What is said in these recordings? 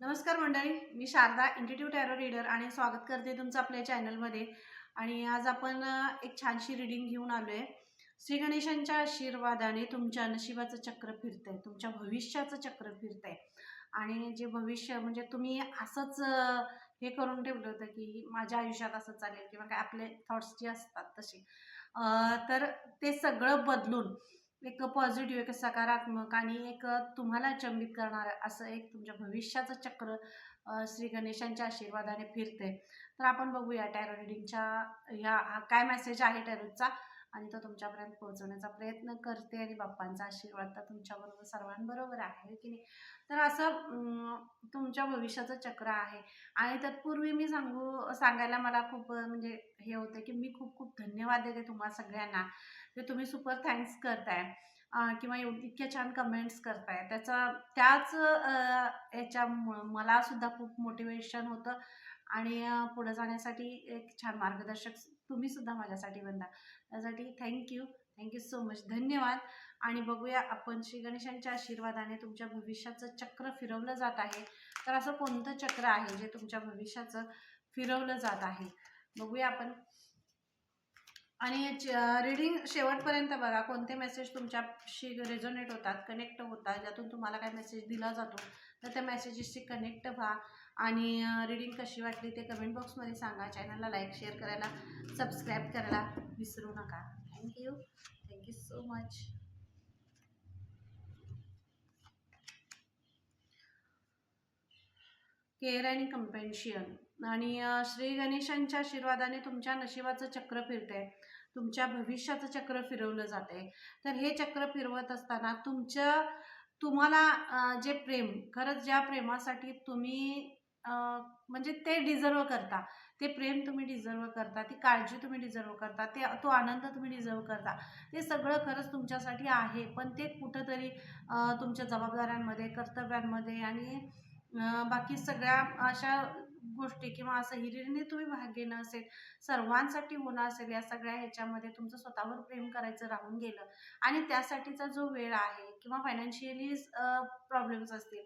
नमस्कार मंडळी मी शारदा इंटिट्यूट टॅरो रीडर आणि स्वागत करते तुमचं आपल्या चॅनलमध्ये. आणि आज आपण एक छानशी रिडिंग घेऊन आलो आहे श्री गणेशांच्या आशीर्वादाने तुमच्या नशिबाचं चक्र फिरतंय तुमच्या भविष्याचं चक्र फिरतंय. आणि जे भविष्य म्हणजे तुम्ही असंच हे करून ठेवलं होतं की माझ्या आयुष्यात असं चालेल किंवा काय आपले थॉट्स जे असतात तसे. तर ते सगळं बदलून एक पॉझिटिव्ह एक सकारात्मक आणि एक तुम्हाला चंबित करणारं असं एक तुमच्या भविष्याचं चक्र श्री गणेशांच्या आशीर्वादाने फिरते तर आपण बघूया टॅरो रिडिंगच्या ह्या काय मेसेज आहे टॅरोचा आणि तो तुमच्यापर्यंत पोहोचवण्याचा प्रयत्न करते आणि बाप्पांचा आशीर्वाद तर तुमच्याबरोबर सर्वांबरोबर आहे की नाही? तर असं तुमच्या भविष्याचं चक्र आहे. आणि तत्पूर्वी मी सांगू सांगायला मला खूप म्हणजे हे होतं की मी खूप खूप धन्यवाद देते तुम्हा सगळ्यांना ते तुम्ही सुपर थँक्स करताय किंवा इतक्या छान कमेंट्स करताय. त्याचा त्याच याच्यामुळं मला सुद्धा खूप मोटिवेशन होतं आणि पुढे जाण्यासाठी एक छान मार्गदर्शक तुम्ही सुद्धा माझ्यासाठी बनता. त्यासाठी थँक्यू थँक्यू सो मच धन्यवाद. आणि बघूया आपण श्री गणेशांच्या आशीर्वादाने तुमच्या भविष्याचं चक्र फिरवलं जात आहे. तर असं कोणतं चक्र आहे जे तुमच्या भविष्याचं फिरवलं जात आहे? बघूया आपण. आणि रिडिंग शेवटपर्यंत बघा कोणते मेसेज तुमच्याशी रेझोनेट होतात कनेक्ट होतात ज्यातून तुम्हाला काय मेसेज दिला जातो. तर त्या मेसेजेसशी कनेक्ट व्हा आणि रीडिंग कशी वाटली ते कमेंट बॉक्समध्ये सांगा. चॅनलला लाईक शेअर करायला सबस्क्राईब करायला विसरू नका. Thank you thank you so much care आणि कंपेन्शियन आणि श्री गणेशांच्या आशीर्वादाने तुमच्या नशिबाचं चक्र फिरतंय. तुमच्या भविष्याचं चक्र फिरवलं जात आहे तर हे चक्र फिरवत असताना तुमच्या तुम्हाला जे प्रेम खरंच ज्या प्रेमासाठी तुम्ही म्हणजे ते डिझर्व करता. ते प्रेम तुम्ही डिझर्व करता ती काळजी तुम्ही डिझर्व करता ते तो आनंद तुम्ही डिझर्व करता. ते सगळं खरंच तुमच्यासाठी आहे पण ते कुठंतरी तुमच्या जबाबदाऱ्यांमध्ये कर्तव्यांमध्ये आणि बाकी सगळ्या अशा गोष्टी किंवा असं हिरिरीने तुम्ही भाग घेणं असेल सर्वांसाठी होणं असेल या सगळ्या ह्याच्यामध्ये तुमचं स्वतःवर प्रेम करायचं राहून गेलं. आणि त्यासाठीचा जो वेळ आहे किंवा फायनान्शियली प्रॉब्लेम्स असतील.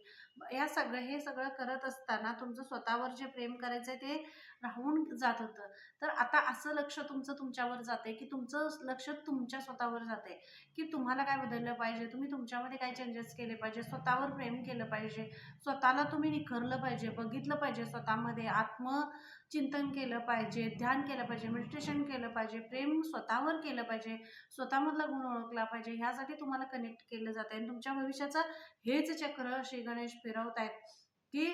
या सगळं हे सगळं करत असताना तुमचं स्वतःवर जे प्रेम करायचं आहे ते राहून जात होतं. तर आता असं लक्ष तुमचं तुमच्यावर जाते की तुमचं लक्ष तुमच्या स्वतःवर जाते की तुम्हाला काय बदललं पाहिजे? तुम्ही तुमच्यामध्ये काय चेंजेस केले पाहिजे? स्वतःवर प्रेम केलं पाहिजे? स्वतःला तुम्ही निखरलं पाहिजे? बघितलं पाहिजे स्वतःमध्ये? आत्मचिंतन केलं पाहिजे? ध्यान केलं पाहिजे? मेडिटेशन केलं पाहिजे? प्रेम स्वतःवर केलं पाहिजे? स्वतःमधला गुण ओळखला पाहिजे? ह्यासाठी तुम्हाला कनेक्ट केलं जात आहे आणि तुमच्या भविष्याचं हेच चक्र श्री गणेश फिरवत आहेत की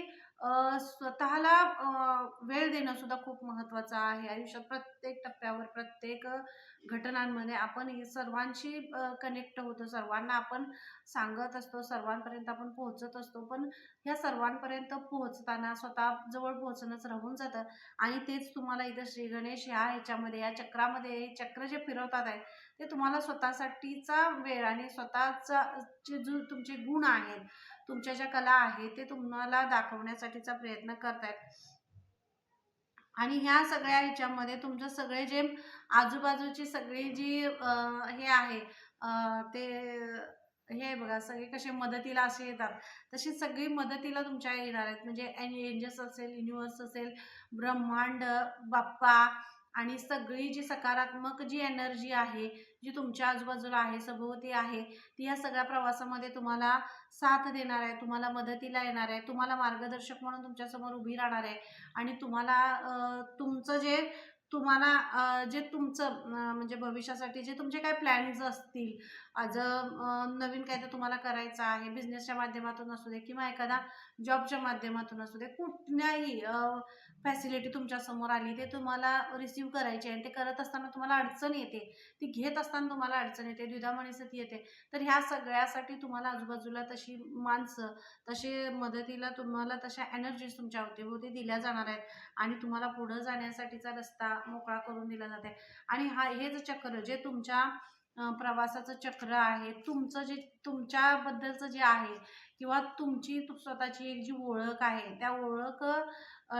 स्वतःला वेळ देणं सुद्धा खूप महत्त्वाचं आहे. आयुष्यात प्रत्येक टप्प्यावर प्रत्येक घटनांमध्ये आपण सर्वांशी कनेक्ट होतो. सर्वांना आपण सांगत असतो सर्वांपर्यंत आपण पोहोचत असतो. पण ह्या सर्वांपर्यंत पोहोचताना स्वतः जवळ पोहोचणंच राहून जातं. आणि तेच तुम्हाला इथं श्री गणेश ह्या ह्याच्यामध्ये या चक्रामध्ये चक्र जे फिरवतात आहे ते तुम्हाला स्वतःसाठीचा वेळ आणि स्वतःचा जे जो तुमचे गुण आहेत तुमच्या ज्या कला आहेत ते तुम्हाला दाखवण्यासाठीचा प्रयत्न करतायत. आणि ह्या सगळ्या ह्याच्यामध्ये तुमचं सगळे जे आजूबाजूची सगळी जी हे आहे ते हे आहे बघा सगळे कसे मदतीला असे येतात. तशी सगळी मदतीला तुमच्या येणार आहेत. म्हणजे एंजल्स असेल युनिवर्स असेल ब्रह्मांड बाप्पा आणि सगळी जी सकारात्मक जी एनर्जी आहे जी तुमच्या आजूबाजूला आहे सभोवती आहे ती या सगळ्या प्रवासामध्ये तुम्हाला साथ देणार आहे तुम्हाला मदतीला येणार आहे तुम्हाला मार्गदर्शक म्हणून तुमच्यासमोर उभी राहणार आहे आणि तुम्हाला तुमचं जे तुम्हाला जे तुमचं म्हणजे भविष्यासाठी जे तुमचे काय प्लॅन्स असतील आज नवीन काय तर तुम्हाला करायचं आहे बिझनेसच्या माध्यमातून असू दे किंवा एखादा जॉबच्या माध्यमातून असू दे कुठल्याही फॅसिलिटी तुमच्यासमोर आली ते तुम्हाला रिसीव करायची आहे आणि ते करत असताना तुम्हाला अडचण येते. ती घेत असताना तुम्हाला अडचण येते द्विधा स्थिती येते. तर ह्या सगळ्यासाठी तुम्हाला आजूबाजूला तशी माणसं तसे मदतीला तुम्हाला तशा एनर्जीज तुमच्या अवतीभोवती दिल्या जाणार आहेत. आणि तुम्हाला पुढं जाण्यासाठीचा रस्ता मोकळा करून दिला जाते आणि हा हेच चक्र जे तुमच्या प्रवासाचं चक्र आहे. तुमचं जे तुमच्याबद्दलचं जे आहे किंवा तुमची स्वतःची एक जी ओळख आहे त्या ओळख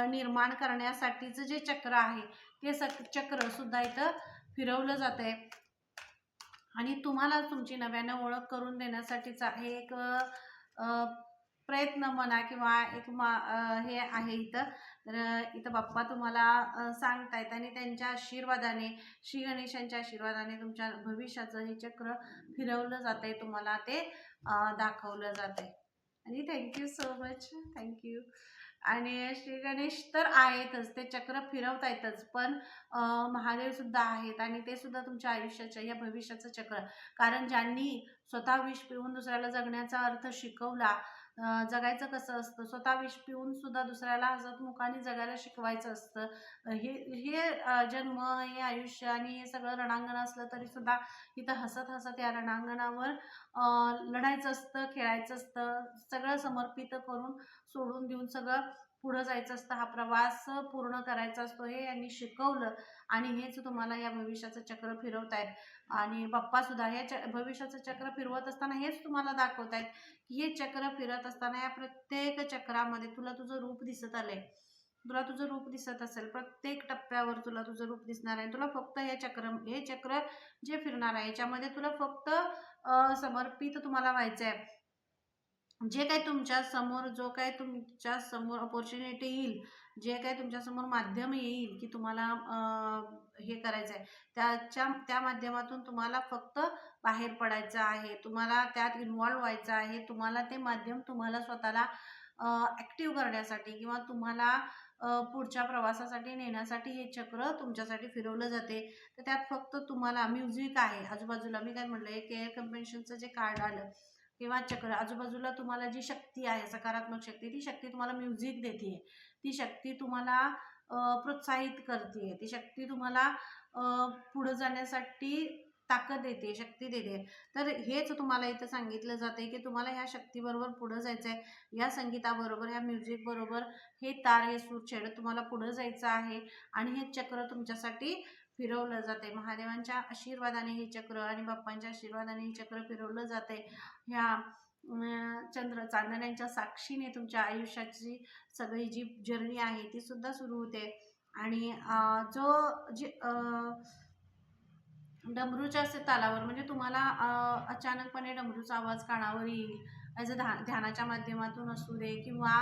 निर्माण करण्यासाठीचं जे चक्र आहे ते सक चक्र सुद्धा इथं फिरवलं जात आहे आणि तुम्हाला तुमची नव्यानं ओळख करून देण्यासाठीचा हे एक प्रयत्न म्हणा किंवा एक मा हे आहे इथं. तर इथं बाप्पा तुम्हाला सांगतायत आणि त्यांच्या आशीर्वादाने श्री गणेशांच्या आशीर्वादाने तुमच्या भविष्याचं हे चक्र फिरवलं जात आहे तुम्हाला ते दाखवलं जात आहे आणि थँक्यू सो मच थँक्यू आणि श्री गणेश तर आहेतच ते चक्र फिरवता येतच पण महादेवसुद्धा महादेव सुद्धा आहेत आणि ते सुद्धा तुमच्या आयुष्याच्या या भविष्याचं चक्र. कारण ज्यांनी स्वतः विष पिऊन दुसऱ्याला जगण्याचा अर्थ शिकवला जगायचं कसं असतं? स्वतः विष पिऊन सुद्धा दुसऱ्याला हसतमुखाने जगायला शिकवायचं असतं. हे हे जन्म हे आयुष्य आणि हे सगळं रणांगण असलं तरी सुद्धा इथं हसत हसत या रणांगणावर लढायचं असतं खेळायचं असतं. सगळं समर्पित करून सोडून देऊन सगळं पुढं जायचं असतं हा प्रवास पूर्ण करायचा असतो हे यांनी शिकवलं आणि हेच तुम्हाला या भविष्याचं चक्र फिरवतायत. आणि बाप्पा सुद्धा हे च भविष्याचं चक्र फिरवत असताना हेच तुम्हाला दाखवतायत की हे चक्र फिरत असताना या प्रत्येक चक्रामध्ये तुला तुझं रूप दिसत आलंय. तुला तुझं रूप दिसत असेल प्रत्येक टप्प्यावर तुला तुझं रूप दिसणार आहे. तुला फक्त हे चक्र हे चक्र जे फिरणार आहे याच्यामध्ये तुला फक्त समर्पित तुम्हाला व्हायचं आहे जे काही तुमच्यासमोर जो काही तुमच्यासमोर ऑपॉर्च्युनिटी येईल जे काही तुमच्यासमोर माध्यम येईल की तुम्हाला हे करायचं आहे त्याच्या त्या माध्यमातून तुम्हाला फक्त बाहेर पडायचं आहे तुम्हाला त्यात इन्वॉल्व व्हायचं आहे तुम्हाला ते माध्यम तुम्हाला स्वतःला ॲक्टिव्ह करण्यासाठी किंवा तुम्हाला पुढच्या प्रवासासाठी नेण्यासाठी हे चक्र तुमच्यासाठी फिरवलं जाते. तर त्यात फक्त तुम्हाला म्युझिक आहे. आजूबाजूला मी काय म्हटलं एक एअर कम्पेन्शनचं जे कार्ड आलं किंवा चक्र आजूबाजूला तुम्हाला जी शक्ती आहे सकारात्मक शक्ती ती शक्ती तुम्हाला म्युझिक देते ती शक्ती तुम्हाला प्रोत्साहित करते ती शक्ती तुम्हाला पुढं जाण्यासाठी ताकद देते शक्ती देते तर हेच तुम्हाला इथं सांगितलं जाते की तुम्हाला ह्या शक्तीबरोबर पुढं जायचं आहे या संगीताबरोबर ह्या म्युझिकबरोबर हे तार हे सूर छेड तुम्हाला पुढं जायचं आहे. आणि हे चक्र तुमच्यासाठी फिरवलं जाते. महादेवांच्या आशीर्वादाने हे चक्र आणि बाप्पांच्या आशीर्वादाने हे चक्र फिरवलं जाते. ह्या चंद्र चांदण्यांच्या साक्षीने तुमच्या आयुष्याची सगळी जी जर्नी आहे ती सुद्धा सुरू होते. आणि जो जी डमरूच्या तालावर म्हणजे तुम्हाला अचानकपणे डमरूचा आवाज कानावर येईल. ॲज अ धा ध्यानाच्या माध्यमातून असू दे किंवा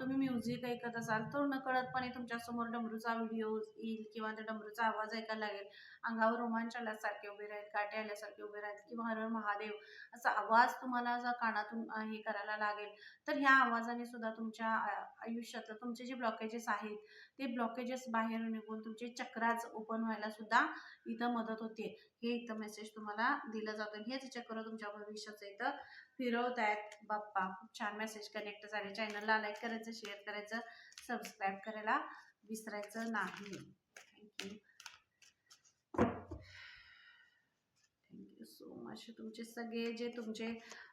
तुम्ही म्युझिक ऐकत असाल तर नकळतपणे तुमच्यासमोर डमरूचा व्हिडिओ येईल किंवा त्या डमरूचा आवाज ऐकायला लागेल. अंगावर रोमांच आल्यासारखे उभे राहील काटे आल्यासारखे उभे राहील किंवा हर महादेव असा आवाज तुम्हाला जर कानातून हे करायला लागेल तर ह्या आवाजाने सुद्धा तुमच्या आयुष्यातलं तुमचे जे ब्लॉकेजेस आहेत ते ब्लॉकेजेस बाहेर निघून तुमचे चक्राच ओपन व्हायला सुद्धा इथं मदत होते. हे इथं मेसेज तुम्हाला दिलं जातं हेच चक्र तुमच्या भविष्याचं इथं फिरवत आहेत बाप्पा खूप छान मेसेज कनेक्ट झाले. चॅनलला लाईक करायचं शेअर करायचं सबस्क्राईब करायला विसरायचं नाही. थँक्यू थँक्यू सो मच तुमचे सगळे जे तुमचे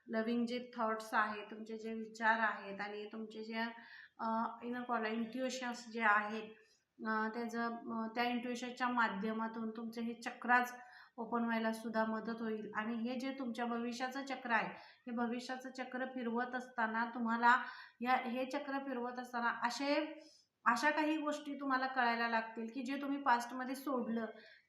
लविंग जे थॉट्स आहेत तुमचे जे विचार आहेत आणि तुमचे जे इनर कॉलर इंट्युशन्स जे आहेत त्याचं त्या इंट्युशनच्या माध्यमातून तुमचे हे चक्राच ओपन व्हायला सुद्धा मदत होईल. आणि हे जे तुमच्या भविष्याचं चक्र आहे हे भविष्याचं चक्र फिरवत असताना तुम्हाला या हे चक्र फिरवत असताना असे अशा काही गोष्टी तुम्हाला कळायला लागतील की जे तुम्ही पास्टमध्ये सोडलं.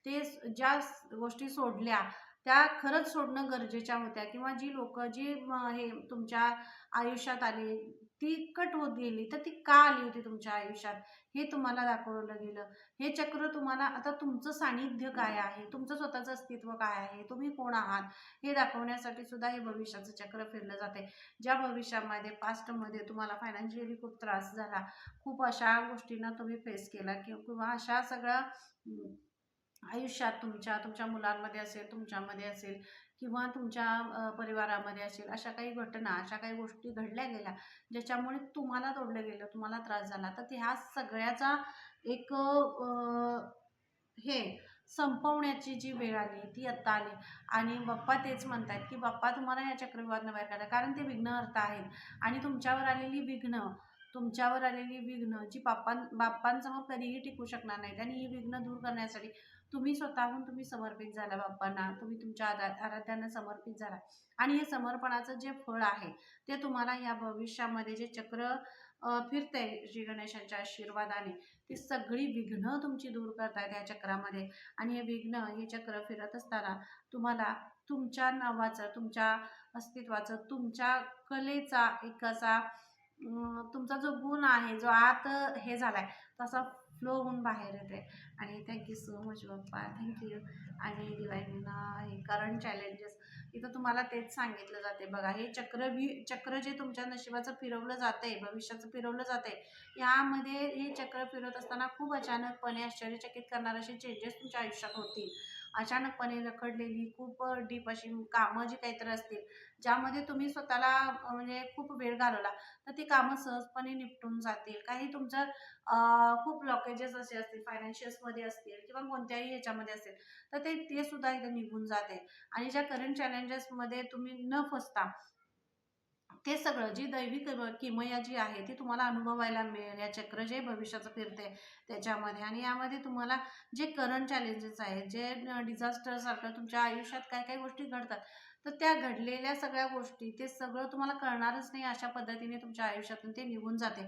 ते ज्या गोष्टी सोडल्या त्या खरंच सोडणं गरजेच्या होत्या. किंवा जी लोक जी हे तुमच्या आयुष्यात आले ती कट होत गेली तर ती का आली होती तुमच्या आयुष्यात? हे तुम्हाला दाखवलं गेलं. हे चक्र तुम्हाला आता तुमचं सानिध्य काय आहे? तुमचं स्वतःचं अस्तित्व काय आहे? तुम्ही कोण आहात? हे दाखवण्यासाठी सुद्धा हे भविष्याचं चक्र फिरलं जाते. ज्या भविष्यामध्ये पास्टमध्ये तुम्हाला फायनान्शियली खूप त्रास झाला खूप अशा गोष्टींना तुम्ही फेस केला किंवा अशा सगळ्या आयुष्यात तुमच्या तुमच्या मुलांमध्ये असेल तुमच्यामध्ये असेल किंवा तुमच्या परिवारामध्ये असेल अशा काही घटना अशा काही गोष्टी घडल्या गेल्या ज्याच्यामुळे तुम्हाला तोडलं गेलं तुम्हाला त्रास झाला तर ते ह्या सगळ्याचा एक हे संपवण्याची जी वेळ आली ती आत्ता आली. आणि बाप्पा तेच म्हणतात की बाप्पा तुम्हाला या चक्रव्यूहातनं बाहेर काढा कारण ते विघ्नहर्ता आहेत. आणि तुमच्यावर आलेली विघ्न तुमच्यावर आलेली विघ्न जी बाप्पां बाप्पांसमोर कधीही टिकू शकणार नाहीत आणि ही विघ्न दूर करण्यासाठी तुम्ही स्वतःहून तुम्ही समर्पित झाला बाप्पांना तुम्ही तुमच्या आरा आराध्यांना समर्पित झाला. आणि हे समर्पणाचं जे फळ आहे ते तुम्हाला या भविष्यामध्ये जे चक्र फिरते श्री गणेशांच्या आशीर्वादाने ती सगळी विघ्न तुमची दूर करतायत या चक्रामध्ये. आणि हे विघ्न हे चक्र फिरत असताना तुम्हाला तुमच्या नावाचं तुमच्या अस्तित्वाचं तुमच्या कलेचा एक असा तुमचा जो गुण आहे जो आत हे झालाय तसा फ्लो होऊन बाहेर येते. आणि thank you so much Bappa thank you आणि डिवाईन हे करंट चॅलेंजेस इथं तुम्हाला तेच सांगितलं जाते. बघा हे चक्र वि चक्र जे तुमच्या नशिबाचं फिरवलं जातंय भविष्याचं फिरवलं जातंय यामध्ये हे चक्र फिरत असताना खूप अचानकपणे आश्चर्यचकित करणारे असे चेंजेस तुमच्या आयुष्यात होतील. अचानकपणे रखडलेली खूप डीप अशी कामं जी काहीतरी असतील ज्यामध्ये तुम्ही स्वतःला म्हणजे खूप वेळ घालवला तर ती कामं सहजपणे निपटून जातील. काही तुमचं खूप ब्लॉकेजेस असे असतील फायनान्शियल्समध्ये असतील किंवा कोणत्याही ह्याच्यामध्ये असेल तर ते ते सुद्धा इथं निघून जाते. आणि ज्या करंट चॅलेंजेसमध्ये तुम्ही न फसता ते सगळं जी दैविक किमया जी आहे ती तुम्हाला अनुभवायला मिळेल. या चक्र जे भविष्याचं फिरते त्याच्यामध्ये. आणि यामध्ये तुम्हाला जे करंट चॅलेंजेस आहेत जे डिझास्टरसारखं तुमच्या आयुष्यात काय काय गोष्टी घडतात तर त्या घडलेल्या सगळ्या गोष्टी ते सगळं तुम्हाला कळणारच नाही अशा पद्धतीने तुमच्या आयुष्यातून ते निघून जाते.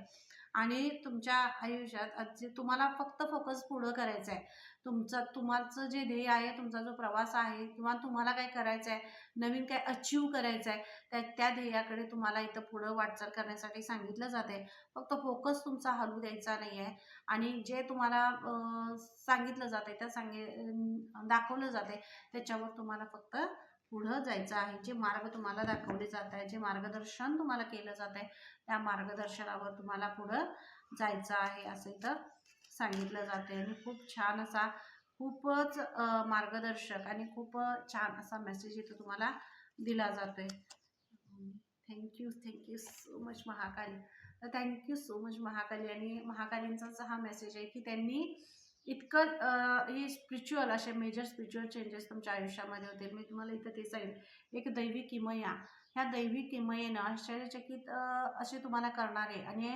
आणि तुमच्या आयुष्यात आज जे तुम्हाला फक्त फोकस पुढं करायचं आहे तुमचा तुम्हाचं जे ध्येय आहे तुमचा जो प्रवास आहे किंवा तुम्हाला काय करायचं आहे नवीन काय अचीव करायचं आहे त्या त्या ध्येयाकडे तुम्हाला इथं पुढं वाटचाल करण्यासाठी सांगितलं जाते फक्त फोकस तुमचा हलू द्यायचा नाही आहे आणि जे तुम्हाला सांगितलं सांगितलं जाते त्या सांगे दाखवलं दाखवलं जाते त्याच्यावर तुम्हाला फक्त पुढं जायचं आहे. जे मार्ग तुम्हाला दाखवले जात आहे जे मार्गदर्शन तुम्हाला केलं जात आहे त्या मार्गदर्शनावर तुम्हाला पुढं जायचं आहे असं इथं सांगितलं जाते आणि खूप छान असा खूपच मार्गदर्शक आणि खूप छान असा मेसेज इथं तुम्हाला दिला जातोय thank you thank you so much Mahakali. तर थँक्यू सो मच महाकाली. आणि महाकालींचाच हा मेसेज आहे की त्यांनी इतकं हे स्पिरिच्युअल असे मेजर स्पिरिच्युअल चेंजेस तुमच्या आयुष्यामध्ये होतील मी तुम्हाला इथं ते सांगेन. एक दैवी किमया. ह्या दैवी किमयेनं आश्चर्यचकित असे तुम्हाला करणारे आणि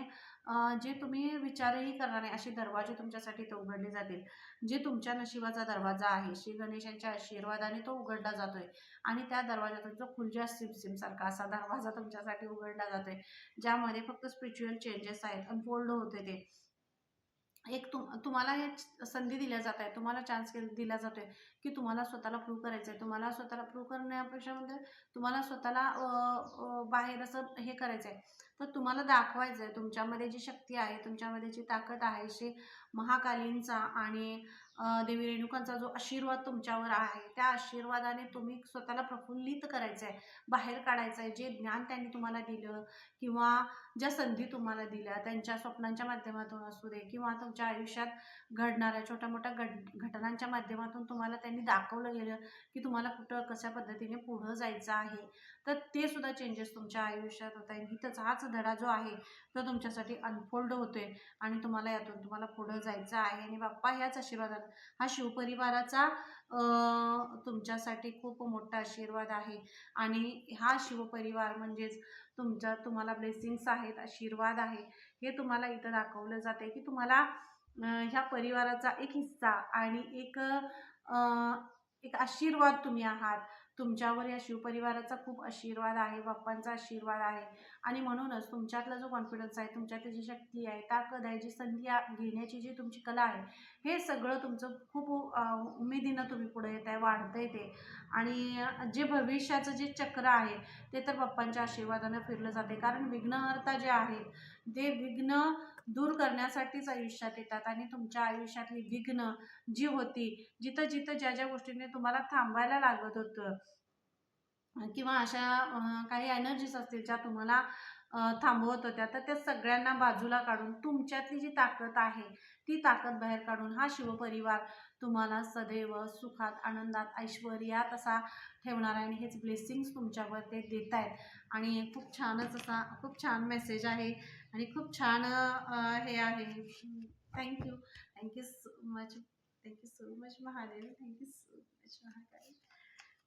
जे तुम्ही विचारही करणारे असे दरवाजे तुमच्यासाठी ते उघडले जातील. जे तुमच्या नशिबाचा दरवाजा आहे श्री गणेशांच्या आशीर्वादाने तो उघडला जातोय. आणि त्या दरवाजातून जो खुलजा सिम सारखा असा दरवाजा तुमच्यासाठी उघडला जातोय. ज्यामध्ये फक्त स्पिरिच्युअल चेंजेस आहेत अनफोल्ड होते ते. एक तुम तुम्हाला हे संधी दिल्या जात आहे तुम्हाला चान्स दिला जातो आहे की तुम्हाला स्वतःला प्रूव्ह करायचं आहे तुम्हाला स्वतःला प्रूव्ह करण्यापेक्षा म्हणजे तुम्हाला स्वतःला बाहेर असं हे करायचं आहे तर तुम्हाला दाखवायचं आहे तुमच्यामध्ये जी शक्ती आहे तुमच्यामध्ये जी ताकद आहे जी महाकालींचा आणि देवी रेणुकांचा जो आशीर्वाद तुमच्यावर आहे त्या आशीर्वादाने तुम्ही स्वतःला प्रफुल्लित करायचं आहे बाहेर काढायचं आहे जे ज्ञान त्यांनी तुम्हाला दिलं किंवा ज्या संधी तुम्हाला दिल्या त्यांच्या स्वप्नांच्या माध्यमातून असू दे किंवा तुमच्या आयुष्यात घडणाऱ्या छोट्या मोठ्या घट घटनांच्या माध्यमातून तुम्हाला त्यांनी दाखवलं गेलं की तुम्हाला कुठं कशा पद्धतीने पुढं जायचं आहे. तर ते सुद्धा चेंजेस तुमच्या आयुष्यात होत आहे इथंच हाच धडा जो आहे तो तुमच्यासाठी अनफोल्ड होतोय आणि तुम्हाला यातून तुम्हाला पुढं जायचं आहे. आणि बाप्पा ह्याच आशीर्वादात हा शिवपरिवाराचा तुमच्यासाठी खूप मोठा आशीर्वाद आहे. आणि हा शिवपरिवार म्हणजेच तुमच्या तुम्हाला ब्लेसिंग्स आहेत आशीर्वाद आहे. हे तुम्हाला इथं दाखवलं जाते की तुम्हाला ह्या परिवाराचा एक हिस्सा आणि एक एक आशीर्वाद तुम्ही आहात. तुमच्यावर या शिवपरिवाराचा खूप आशीर्वाद आहे बाप्पांचा आशीर्वाद आहे. आणि म्हणूनच तुमच्यातला जो कॉन्फिडन्स आहे तुमच्यातली जी शक्ती आहे ताकद आहे जी संधी घेण्याची जी तुमची कला आहे हे सगळं तुमचं खूप उमेदीनं तुम्ही पुढे येत आहे वाढतंय ते. आणि जे भविष्याचं जे चक्र आहे ते तर बाप्पांच्या आशीर्वादानं फिरलं जाते. कारण विघ्नहर्ता जे आहेत ते विघ्न दूर करण्यासाठीच आयुष्यात येतात आणि तुमच्या आयुष्यातली विघ्न जी होती जिथं जिथं ज्या ज्या गोष्टीने तुम्हाला थांबायला लागत होतं किंवा अशा काही एनर्जीज असतील ज्या तुम्हाला थांबवत होत्या तर त्या सगळ्यांना बाजूला काढून तुमच्यातली जी ताकद आहे ती ताकद बाहेर काढून हा शिवपरिवार तुम्हाला सदैव सुखात आनंदात ऐश्वर्यात असा ठेवणार आहे आणि हेच ब्लेसिंग्स तुमच्यावर ते देत आहेत आणि खूप छानच असा खूप छान मेसेज आहे आणि खूप छान हे आहे. Thank you thank you so much thank you so much Mahadev. Thank you so much Mahakali.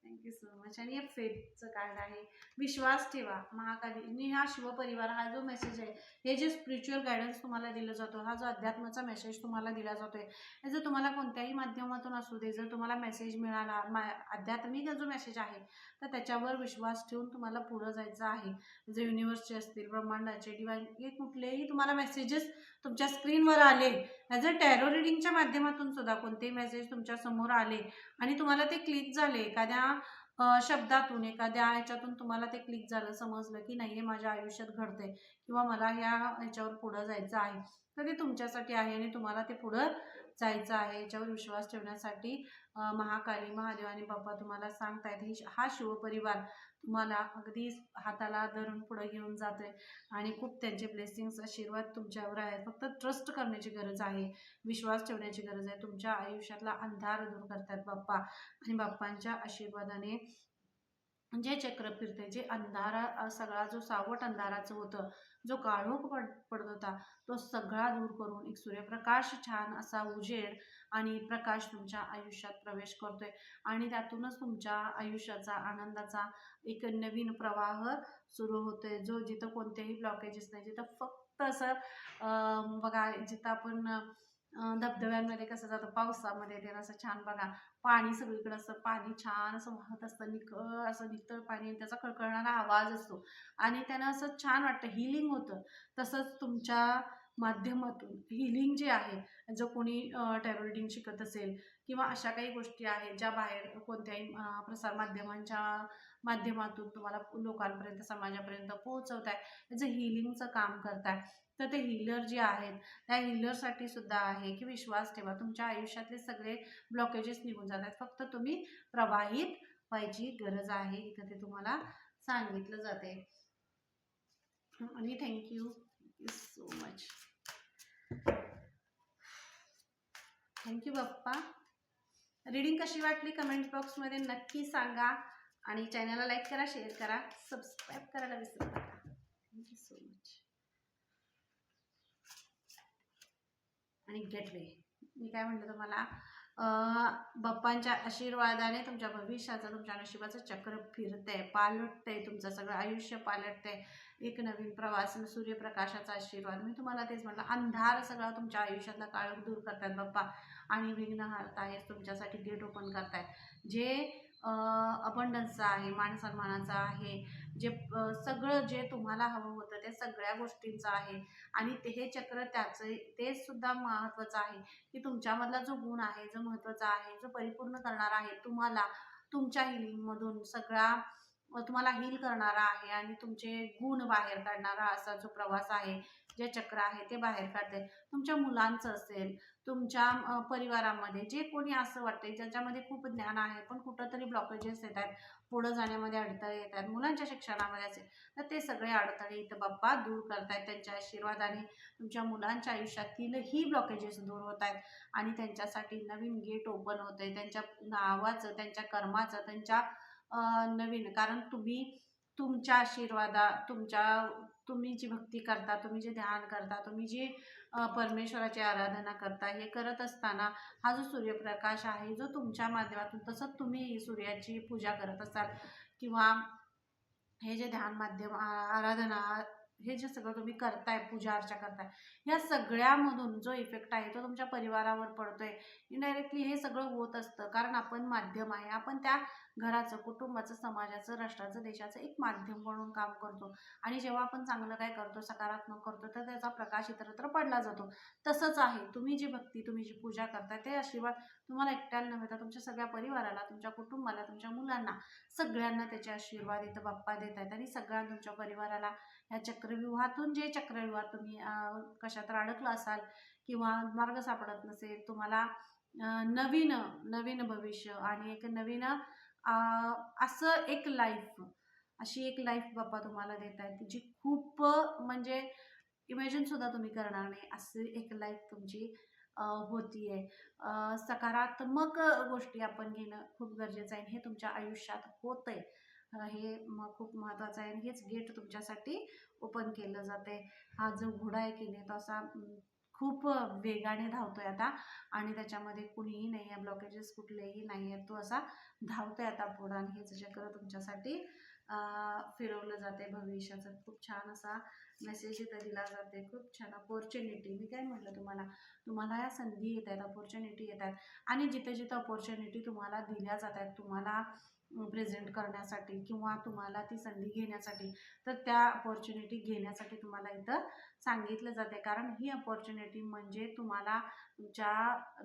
Thank you so much आणि हे फेटचं कार्ड आहे. विश्वास ठेवा महाकाली. हा शिवपरिवार हा जो मेसेज आहे हे जे स्पिरिच्युअल गायडन्स तुम्हाला दिलं जातो हा जो अध्यात्माचा मेसेज तुम्हाला दिला जातो हे जर तुम्हाला कोणत्याही माध्यमातून असू दे जर तुम्हाला मेसेज मिळाला मा आध्यात्मिक जो मेसेज आहे तर त्याच्यावर विश्वास ठेवून तुम्हाला पुढं जायचं आहे. जे युनिव्हर्सचे असतील ब्रह्मांडाचे डिवाईन हे कुठलेही तुम्हाला मेसेजेस तुमच्या स्क्रीनवर आले ॲज अ टॅरो रिडिंगच्या माध्यमातून सुद्धा कोणतेही मेसेज तुमच्यासमोर आले आणि तुम्हाला ते क्लिक झाले एखाद्या शब्दातून एखाद्या ह्याच्यातून तुम्हाला ते क्लिक झालं समजलं की नाही हे माझ्या आयुष्यात घडतंय किंवा मला ह्या ह्याच्यावर पुढं जायचं आहे तर ते तुमच्यासाठी आहे आणि तुम्हाला ते पुढं जायचं आहे याच्यावर विश्वास ठेवण्यासाठी महाकाली महादेव आणि बाप्पा तुम्हाला सांगतायत. ही हा शिवपरिवार तुम्हाला अगदी हाताला धरून पुढे घेऊन जातोय आणि खूप त्यांचे ब्लेसिंग्स आशीर्वाद तुमच्यावर आहेत. फक्त ट्रस्ट करण्याची गरज आहे विश्वास ठेवण्याची गरज आहे. तुमच्या आयुष्यातला अंधार दूर करतात बाप्पा आणि बाप्पांच्या आशीर्वादाने म्हणजे जे चक्र फिरते जे अंधारा सगळा जो सावट अंधाराचं होतं जो काळोख पड पडत होता तो सगळा दूर करून एक सूर्यप्रकाश छान असा उजेड आणि प्रकाश तुमच्या आयुष्यात प्रवेश करतोय. आणि त्यातूनच तुमच्या आयुष्याचा आनंदाचा एक नवीन प्रवाह सुरू होतोय. जो जिथं कोणतेही ब्लॉकेजेस नाही जिथं फक्त असं बघा जिथं आपण धबधब्यांमध्ये कसं जातं पावसामध्ये ते असं छान बघा पाणी सगळीकडं असं पाणी छान असं वाहत असतं निकळ असं नितळ पाणी आणि त्याचा कळकळणारा आवाज असतो. आणि त्यानं असं छान वाटतं हिलिंग होतं. तसंच तुमच्या माध्यमातून हिलिंग जे आहे जो कोणी टॅरो रिडिंग शिकत असेल किंवा अशा काही गोष्टी आहेत ज्या बाहेर कोणत्याही प्रसारमाध्यमांच्या माध्यमातून तुम्हाला लोकांपर्यंत समाजापर्यंत पोहोचवत आहे त्याचं हिलिंगचं काम करताय. तर ते हिलर जे आहेत त्या हिलरसाठी सुद्धा आहे की विश्वास ठेवा. तुमच्या आयुष्यातले सगळे ब्लॉकेजेस निघून जातात. फक्त तुम्ही प्रवाहित व्हायची गरज आहे. इथं ते तुम्हाला सांगितलं जाते आणि thank you so much thank you Bappa. Reading कशी वाटली कमेंट बॉक्समध्ये नक्की सांगा. आणि चॅनलला लाईक करा शेअर करा सबस्क्राईब करायला विसरू नका. थँक्यू सो मच आणि गेटवे मी काय म्हणलं तुम्हाला? बाप्पांच्या आशीर्वादाने तुमच्या भविष्याचं तुमच्या नशिबाचं चक्र फिरतंय पालटतंय तुमचं सगळं आयुष्य पालटतंय. एक नवीन प्रवास सूर्यप्रकाशाचा आशीर्वाद. मी तुम्हाला तेच म्हटलं अंधार सगळा तुमच्या आयुष्यातला काळ दूर करतात बाप्पा. आणि विघ्न हारतायत तुमच्यासाठी गेट ओपन करतायत. जे अबंडन्सचा आहे मानसन्मानाचा आहे जे सगळं जे तुम्हाला हवं होतं ते सगळ्या गोष्टींचं आहे. आणि ते हे चक्र त्याचं तेच सुद्धा महत्त्वाचं आहे की तुमच्यामधला जो गुण आहे जो महत्त्वाचा आहे जो परिपूर्ण करणारा आहे तुम्हाला तुमच्या हिलिंगमधून सगळा तुम्हाला हील करणारा आहे आणि तुमचे गुण बाहेर काढणारा असा जो प्रवास आहे जे चक्र आहे ते बाहेर काढते. तुमच्या मुलांचं असेल तुमच्या परिवारामध्ये जे कोणी असं वाटतंय ज्याच्यामध्ये खूप ज्ञान आहे पण कुठंतरी ब्लॉकेजेस येत आहेत पुढं जाण्यामध्ये अडथळे येत आहेत मुलांच्या शिक्षणामध्ये असेल तर ते सगळे अडथळे इथं बाप्पा दूर करतायत त्यांच्या आशीर्वादाने. तुमच्या मुलांच्या आयुष्यातीलही ब्लॉकेजेस दूर होत आहेत आणि त्यांच्यासाठी नवीन गेट ओपन होत आहे त्यांच्या नावाचं त्यांच्या कर्माचं त्यांच्या नवीन कारण तुम्ही तुमच्या आशीर्वादा तुमच्या तुम्ही जी भक्ती करता तुम्ही जे ध्यान करता तुम्ही जी परमेश्वराची आराधना करता हे करत असताना हा जो सूर्यप्रकाश आहे जो तुमच्या माध्यमातून तसंच तुम्ही सूर्याची पूजा करत असाल किंवा हे जे ध्यान माध्यम आराधना हे जे सगळं तुम्ही करताय पूजा अर्चा करताय या सगळ्यामधून जो इफेक्ट आहे तो तुमच्या परिवारावर पडतोय. इनडायरेक्टली हे सगळं होत असतं कारण आपण माध्यम आहे. आपण त्या घराचं कुटुंबाचं समाजाचं राष्ट्राचं देशाचं एक माध्यम म्हणून काम करतो. आणि जेव्हा आपण चांगलं काय करतो सकारात्मक करतो तर त्याचा प्रकाश इतरत्र पडला जातो. तसंच आहे. तुम्ही जी भक्ती तुम्ही जी पूजा करताय ते आशीर्वाद तुम्हाला एकट्याला नव्हे तर तुमच्या सगळ्या परिवाराला तुमच्या कुटुंबाला तुमच्या मुलांना सगळ्यांना त्याचे आशीर्वाद इथं बाप्पा देत आहेत. आणि सगळ्या तुमच्या परिवाराला ह्या चक्रव्यूहातून जे चक्रव्यूहात तुम्ही कशात अडकला असाल किंवा मार्ग सापडत नसेल तुम्हाला नवीन नवीन भविष्य आणि एक नवीन असं एक लाईफ अशी एक लाईफ बाप्पा तुम्हाला देत आहेत जी खूप म्हणजे इमॅजिन सुद्धा तुम्ही करणार नाही अशी एक लाईफ तुमची होती आहे सकारात्मक गोष्टी आपण घेणं खूप गरजेचं आहे हे तुमच्या आयुष्यात होतंय. आहे हे खूप महत्त्वाचं आहे आणि हेच गेट तुमच्यासाठी ओपन केलं जाते हा जो घोडा आहे की नाही तो असा खूप वेगाने धावतोय आता आणि त्याच्यामध्ये कुणीही नाही आहे ब्लॉकेजेस कुठलेही नाही आहेत तो असा धावतोय आता पुढं आणि हे चक्र तुमच्यासाठी फिरवलं जाते भविष्याचं. खूप छान असा मेसेज इथं दिला जाते खूप छान अपॉर्च्युनिटी मी काय म्हटलं तुम्हाला? तुम्हाला या संधी येत आहेत अपॉर्च्युनिटी येत आहेत आणि जिथे जिथं अपॉर्च्युनिटी तुम्हाला दिल्या जात आहेत तुम्हाला प्रेझेंट करण्यासाठी किंवा तुम्हाला ती संधी घेण्यासाठी तर त्या अपॉर्च्युनिटी घेण्यासाठी तुम्हाला इथं सांगितलं जाते. कारण ही अपॉर्च्युनिटी म्हणजे तुम्हाला तुमच्या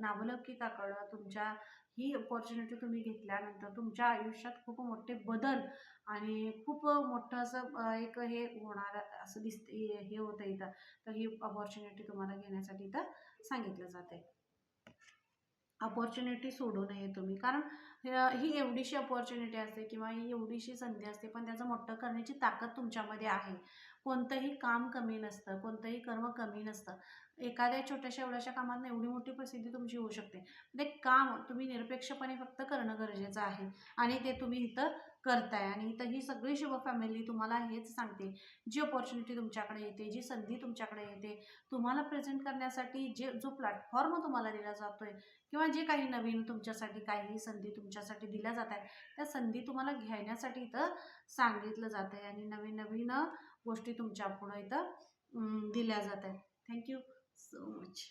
नावलौकिकाकडं तुमच्या ही अपॉर्च्युनिटी तुम्ही घेतल्यानंतर तुमच्या आयुष्यात खूप मोठे बदल आणि खूप मोठं असं एक हे होणार असं दिसते हे होतं इथं. तर ही अपॉर्च्युनिटी तुम्हाला घेण्यासाठी इथं सांगितलं जाते. अपॉर्च्युनिटी सोडू नये तुम्ही. कारण ही एवढीशी अपॉर्च्युनिटी असते किंवा ही एवढीशी संधी असते पण त्याचं मोठं करण्याची ताकद तुमच्यामध्ये आहे. कोणतंही काम कमी नसतं कोणतंही कर्म कमी नसतं. एखाद्या छोट्याशा एवढ्याशा कामात एवढी मोठी प्रसिद्धी तुमची होऊ शकते. ते काम तुम्ही निरपेक्षपणे फक्त करणं गरजेचं आहे आणि ते तुम्ही इथं करताय आणि इथं ही सगळी शुभ फॅमिली तुम्हाला हेच सांगते. जी ऑपॉर्च्युनिटी तुमच्याकडे येते जी संधी तुमच्याकडे येते तुम्हाला प्रेझेंट करण्यासाठी जे जो प्लॅटफॉर्म तुम्हाला दिला जातोय किंवा जे काही नवीन तुमच्यासाठी काही संधी तुमच्यासाठी दिल्या जात आहेत त्या संधी तुम्हाला घेण्यासाठी इथं सांगितलं जात आहे आणि नवीन नवीन गोष्टी तुमच्या पुढं इथं दिल्या जात आहेत. थँक्यू सो मच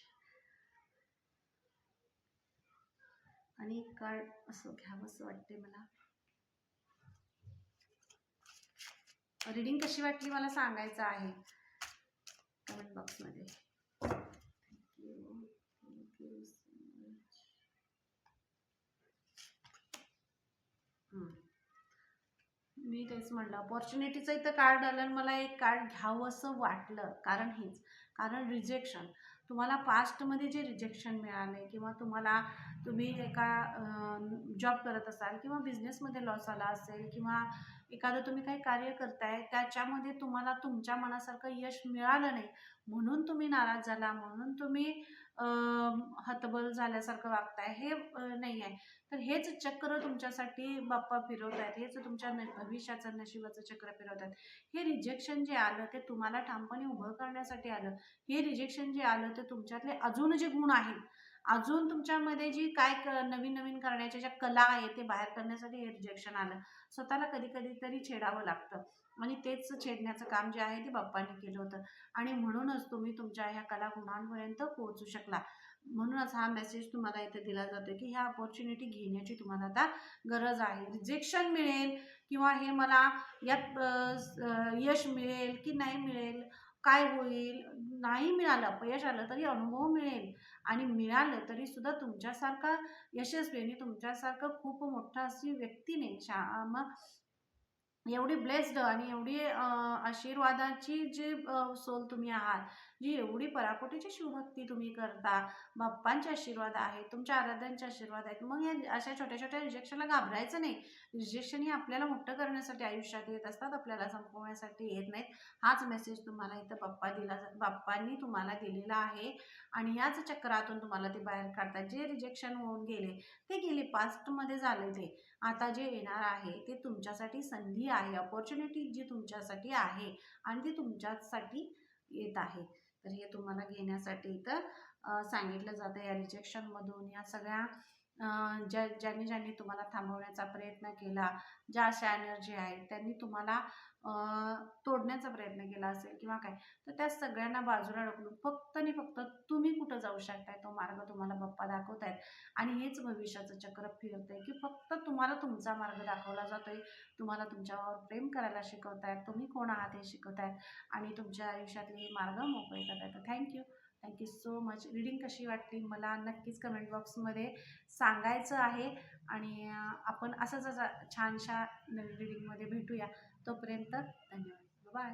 आणि एक कार्ड असं घ्यावंसं वाटते मला. रीडिंग कशी वाटली मला सांगायचं आहे. कमेंट बॉक्समध्ये thank you thank you so much मी तेच म्हणलं अपॉर्च्युनिटीचं इथं कार्ड आलं आणि मला एक कार्ड घ्यावं असं वाटलं. कारण हेच कारण रिजेक्शन तुम्हाला पास्टमध्ये जे रिजेक्शन मिळाले किंवा तुम्हाला तुम्ही एका जॉब करत असाल किंवा बिझनेसमध्ये लॉस आला असेल किंवा एखादं तुम्ही काही कार्य करताय त्याच्यामध्ये तुम्हाला तुमच्या मनासारखं यश मिळालं नाही. म्हणून तुम्ही नाराज झाला म्हणून तुम्ही हतबल झाल्यासारखं वागताय. हे नाही आहे तर हेच चक्र तुमच्यासाठी बाप्पा फिरवत आहेत हेच तुमच्या न भविष्याचं नशिबाचं चक्र फिरवत आहेत हे रिजेक्शन जे आलं ते तुम्हाला ठामपणे उभं करण्यासाठी आलं. हे रिजेक्शन जे आलं ते तुमच्यातले अजून जे गुण आहेत अजून तुमच्यामध्ये जी काय क नवीन नवीन करण्याच्या ज्या कला आहे ते बाहेर करण्यासाठी हे रिजेक्शन आलं. स्वतःला कधी कधी तरी छेडावं लागतं. म्हणजे तेच छेडण्याचं काम जे आहे ते बाप्पाने केलं होतं. आणि म्हणूनच तुम्ही तुमच्या ह्या कलागुणांपर्यंत पोहोचू शकला. म्हणूनच हा मेसेज तुम्हाला इथे दिला जातो की ह्या अपॉर्च्युनिटी घेण्याची तुम्हाला आता गरज आहे. रिजेक्शन मिळेल किंवा हे मला यात यश मिळेल की नाही मिळेल काय होईल नाही मिळालं अपयश आलं तरी अनुभव मिळेल. आणि मिळालं तरी सुद्धा तुमच्यासारखा यशस्वी आणि तुमच्यासारखं खूप मोठा अशी व्यक्तीने शा मग एवढी ब्लेस्ड आणि एवढी आशीर्वादाची जी सोल तुम्ही आहात जी एवढी पराकोटीची शिवभक्ती तुम्ही करता बाप्पांचे आशीर्वाद आहेत तुमच्या आराध्यांचे आशीर्वाद आहेत मग या अशा छोट्या छोट्या रिजेक्शनला घाबरायचं नाही. रिजेक्शन ही आपल्याला मोठं करण्यासाठी आयुष्यात येत असतात आपल्याला संपवण्यासाठी येत नाहीत. हाच मेसेज तुम्हाला इथं बाप्पा दिला बाप्पांनी तुम्हाला दिलेला आहे आणि याच चक्रातून तुम्हाला ते बाहेर काढतात. जे रिजेक्शन होऊन गेले ते गेले पास्टमध्ये झाले ते. आता जे येणार आहे ते तुमच्यासाठी संधी आहे अपॉर्च्युनिटी जी तुमच्यासाठी आहे आणि ती तुमच्यासाठी येत आहे. तर हे तुम्हाला घेण्यासाठी तर सांगितलं जातं या रिजेक्शनमधून या सगळ्या ज्या ज्यांनी ज्यांनी तुम्हाला थांबवण्याचा प्रयत्न केला ज्या अशा एनर्जी आहेत त्यांनी तुम्हाला तोडण्याचा प्रयत्न केला असेल किंवा काय तर त्या सगळ्यांना बाजूला ढकलून फक्त आणि फक्त तुम्ही कुठं जाऊ शकताय तो मार्ग तुम्हाला बाप्पा आहेत आणि हेच भविष्याचं चक्र फिरतंय की फक्त तुम्हाला तुमचा मार्ग दाखवला जातोय. तुम्हाला तुमच्यावर प्रेम करायला शिकवतायत. तुम्ही कोण आहात हे शिकवतायत. आणि तुमच्या आयुष्यातले हे मार्ग मोकळे करतायत. Thank you thank you so much reading कशी वाटली मला नक्कीच कमेंट बॉक्समध्ये सांगायचं आहे. आणि आपण असंच असं छानशा नवीन रीडिंगमध्ये भेटूया. तोपर्यंत धन्यवाद. बाय